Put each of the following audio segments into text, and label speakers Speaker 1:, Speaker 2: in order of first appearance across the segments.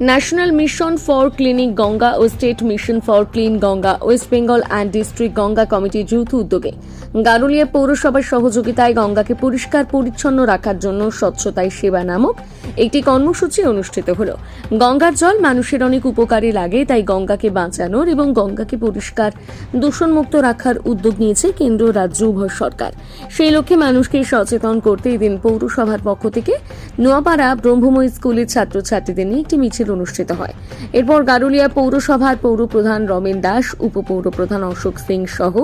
Speaker 1: National mission for clean Ganga O state mission for clean Ganga, West Bengal and district Ganga committee যৌথ উদ্যোগে গারুলিয়া পৌরসভার সহযোগিতায় গঙ্গাকে পরিষ্কার, পরিচ্ছন্ন রাখার জন্য স্বচ্ছতাই সেবা নামক একটি কর্মসূচি অনুষ্ঠিত হল। গঙ্গার জল মানুষের অনেক উপকারে লাগে, তাই গঙ্গাকে বাঁচানোর এবং গঙ্গাকে পরিষ্কার, দূষণমুক্ত রাখার উদ্যোগ নিয়েছে কেন্দ্র, রাজ্য, উভয় সরকার। সেই লক্ষ্যে মানুষকে সচেতন করতে এদিন পৌরসভার পক্ষ থেকে নোয়াপাড়া ব্রহ্মময় স্কুলের ছাত্রছাত্রীদের নিয়ে একটি মিছিল অনুষ্ঠিত হয়। এরপর গারুলিয়া পৌরসভার পৌরপ্রধান রমেন দাস, উপপৌরপ্রধান অশোক সিং সহ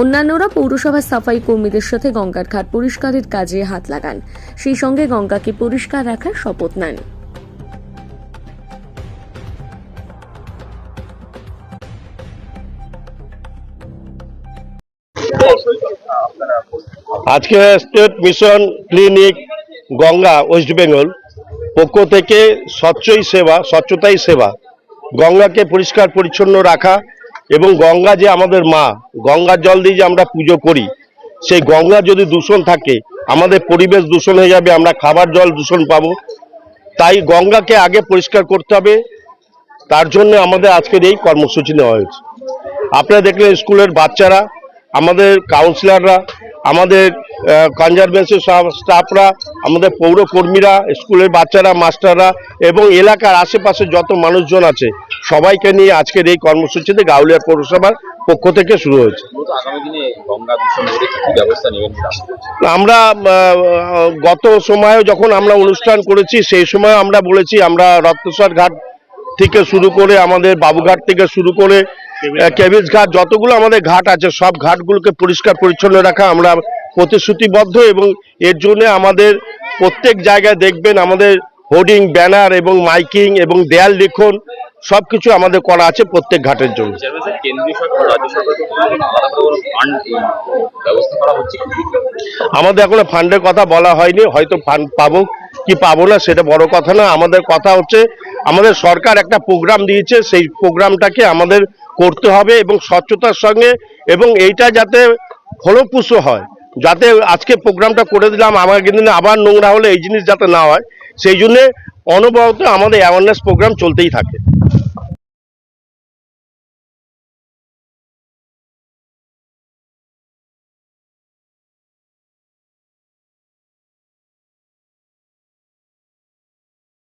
Speaker 1: অন্যান্যরা পৌরসভার সাফাই কর্মীদের সাথে গঙ্গার ঘাট পরিষ্কারের কাজে হাত লাগান। সেই সঙ্গে গঙ্গাকে পরিষ্কার রাখার শপথ নেন।
Speaker 2: আজকে state mission clean Ganga, West Bengal পক্ষ থেকে স্বচ্ছই সেবা, স্বচ্ছতাই সেবা। গঙ্গাকে পরিষ্কার, পরিচ্ছন্ন রাখা এবং গঙ্গা যে আমাদের মা, গঙ্গার জল দিয়ে যে আমরা পুজো করি, সেই গঙ্গা যদি দূষণ থাকে, আমাদের পরিবেশ দূষণ হয়ে যাবে, আমরা খাবার জল দূষণ পাবো। তাই গঙ্গাকে আগে পরিষ্কার করতে হবে। তার জন্য আমাদের আজকের এই কর্মসূচি নেওয়া হয়েছে। আপনারা দেখলেন স্কুলের বাচ্চারা আমাদের কাউন্সিলররা আমাদের কনজারভেন্সি স্টাফরা আমাদের পৌর কর্মীরা স্কুলের বাচ্চারা মাস্টাররা এবং এলাকার আশেপাশে যত মানুষজন আছে সবাইকে নিয়ে আজকের এই কর্মসূচিতে গাউলিয়া পৌরসভার পক্ষ থেকে শুরু হয়েছে। আমরা গত সময়ে যখন আমরা অনুষ্ঠান করেছি সেই সময় আমরা বলেছি আমরা রক্তসার ঘাট থেকে শুরু করে আমাদের বাবুঘাট থেকে শুরু করে কেবিজ ঘাট যতগুলো আমাদের ঘাট আছে সব ঘাটগুলোকে পরিষ্কার পরিচ্ছন্ন রাখা আমরা প্রতিশ্রুতিবদ্ধ এবং এর জন্য আমাদের প্রত্যেক জায়গায় দেখবেন আমাদের হোর্ডিং ব্যানার এবং মাইকিং এবং দেয়াল লিখন সব কিছু আমাদের করা আছে প্রত্যেক ঘাটের জন্য? আমাদের এখনও ফান্ডের কথা বলা হয়নি হয়তো ফান্ড পাবো কি পাবো না সেটা বড় কথা না। আমাদের কথা হচ্ছে, আমাদের সরকার একটা প্রোগ্রাম দিয়েছে, সেই প্রোগ্রামটাকে আমাদের করতে হবে এবং স্বচ্ছতার সঙ্গে এবং এইটা যাতে ফলপ্রসূ হয়। যাতে আজকে প্রোগ্রামটা করে দিলাম আমার কিন্তু আবার নোংরা হলে এই জিনিস যাতে না হয়, সেই জন্যে অনবরত আমাদের অ্যাওয়ারনেস প্রোগ্রাম চলতেই থাকে।